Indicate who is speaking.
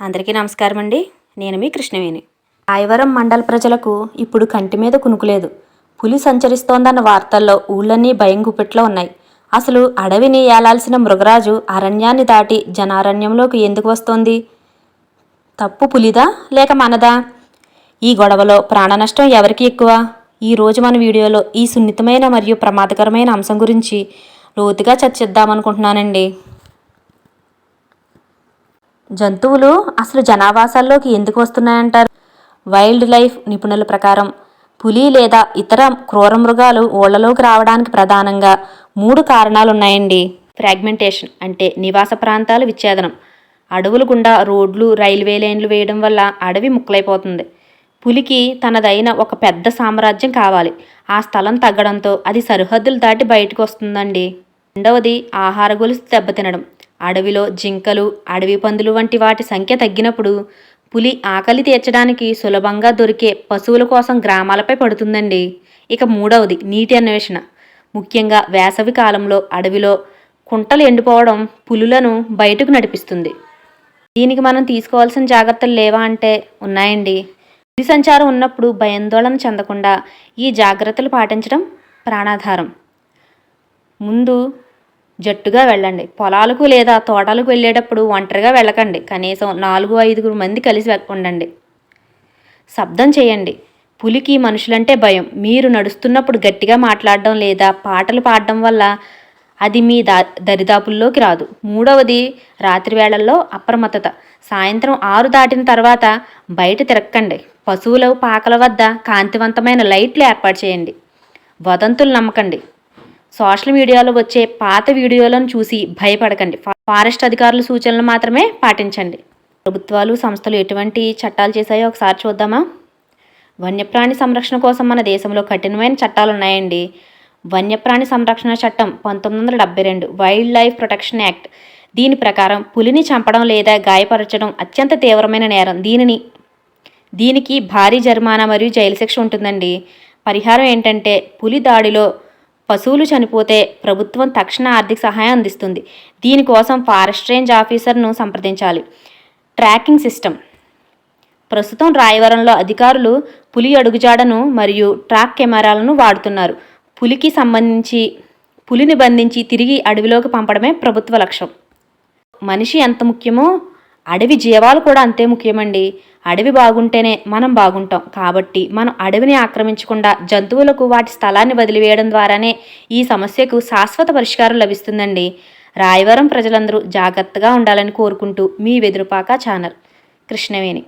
Speaker 1: అందరికీ నమస్కారం అండి నేను మీ కృష్ణవేణి. రాయవరం మండల ప్రజలకు ఇప్పుడు కంటి మీద కునుకులేదు పులి సంచరిస్తోందన్న వార్తల్లో ఊళ్ళన్నీ భయం గుప్పెట్లో ఉన్నాయి. అసలు అడవిని ఏలాల్సిన మృగరాజు అరణ్యాన్ని దాటి జనారణ్యంలోకి ఎందుకు వస్తోంది? తప్పు పులిదా లేక మనదా? ఈ గొడవలో ప్రాణ నష్టం ఎవరికి ఎక్కువ? ఈ రోజు మన వీడియోలో ఈ సున్నితమైన మరియు ప్రమాదకరమైన అంశం గురించి లోతుగా చర్చిద్దామనుకుంటున్నానండి. జంతువులు అసలు జనావాసాల్లోకి ఎందుకు వస్తున్నాయంటారు? వైల్డ్ లైఫ్ నిపుణుల ప్రకారం పులి లేదా ఇతర క్రూర మృగాలు ఊళ్ళలోకి రావడానికి ప్రధానంగా మూడు కారణాలు ఉన్నాయండి ఫ్రాగ్మెంటేషన్ అంటే నివాస ప్రాంతాలు విచ్ఛేదనం. అడవులు గుండా రోడ్లు రైల్వే లైన్లు వేయడం వల్ల అడవి ముక్కలైపోతుంది. పులికి తనదైన ఒక పెద్ద సామ్రాజ్యం కావాలి. ఆ స్థలం తగ్గడంతో అది సరిహద్దులు దాటి బయటకు వస్తుందండి. రెండవది ఆహార గొలుసు దెబ్బతినడం. అడవిలో జింకలు అడవి పందులు వంటి వాటి సంఖ్య తగ్గినప్పుడు పులి ఆకలి తీర్చడానికి సులభంగా దొరికే పశువుల కోసం గ్రామాలపై పడుతుందండి. ఇక మూడవది నీటి అన్వేషణ. ముఖ్యంగా వేసవి కాలంలో అడవిలో కుంటలు ఎండిపోవడం పులులను బయటకు నడిపిస్తుంది. దీనికి మనం తీసుకోవాల్సిన జాగ్రత్తలు లేవా అంటే ఉన్నాయండి. పులి సంచారం ఉన్నప్పుడు భయాందోళన చెందకుండా ఈ జాగ్రత్తలు పాటించడం ప్రాణాధారం. ముందు జట్టుగా వెళ్ళండి. పొలాలకు లేదా తోటలకు వెళ్ళేటప్పుడు ఒంటరిగా వెళ్ళకండి. కనీసం నాలుగు ఐదుగురు మంది కలిసి ఉండండి. శబ్దం చేయండి. పులికి మనుషులంటే భయం. మీరు నడుస్తున్నప్పుడు గట్టిగా మాట్లాడడం లేదా పాటలు పాడడం వల్ల అది మీ దా దరిదాపుల్లోకి రాదు. మూడవది రాత్రి వేళల్లో అప్రమత్తత. సాయంత్రం ఆరు దాటిన తర్వాత బయట తిరక్కండి. పశువుల పాకల వద్ద కాంతివంతమైన లైట్లు ఏర్పాటు చేయండి. వదంతులు నమ్మకండి. సోషల్ మీడియాలో వచ్చే పాత వీడియోలను చూసి భయపడకండి. ఫారెస్ట్ అధికారుల సూచనలు మాత్రమే పాటించండి. ప్రభుత్వాలు సంస్థలు ఎటువంటి చట్టాలు చేశాయో ఒకసారి చూద్దామా? వన్యప్రాణి సంరక్షణ కోసం మన దేశంలో కఠినమైన చట్టాలు ఉన్నాయండి. వన్యప్రాణి సంరక్షణ చట్టం పంతొమ్మిది వందల డెబ్బై రెండు వైల్డ్ లైఫ్ ప్రొటెక్షన్ యాక్ట్ దీని ప్రకారం పులిని చంపడం లేదా గాయపరచడం అత్యంత తీవ్రమైన నేరం. దీనిని దీనికి భారీ జరిమానా మరియు జైలు శిక్ష ఉంటుందండి. పరిహారం ఏంటంటే పులి దాడిలో పశువులు చనిపోతే ప్రభుత్వం తక్షణ ఆర్థిక సహాయం అందిస్తుంది. దీనికోసం ఫారెస్ట్ రేంజ్ ఆఫీసర్ను సంప్రదించాలి. Tracking system. ప్రస్తుతం రాయవరంలో అధికారులు పులి అడుగుజాడను మరియు ట్రాక్ కెమెరాలను వాడుతున్నారు. పులికి సంబంధించి పులిని బంధించి తిరిగి అడవిలోకి పంపడమే ప్రభుత్వ లక్ష్యం. మనిషి ఎంత ముఖ్యమో అడవి జీవాలు కూడా అంతే ముఖ్యమండి. అడవి బాగుంటేనే మనం బాగుంటాం. కాబట్టి మనం అడవిని ఆక్రమించకుండా జంతువులకు వాటి స్థలాన్ని వదిలివేయడం ద్వారానే ఈ సమస్యకు శాశ్వత పరిష్కారం లభిస్తుందండి. రాయవరం ప్రజలందరూ జాగ్రత్తగా ఉండాలని కోరుకుంటూ మీ వెదురుపాక ఛానల్. కృష్ణవేణి.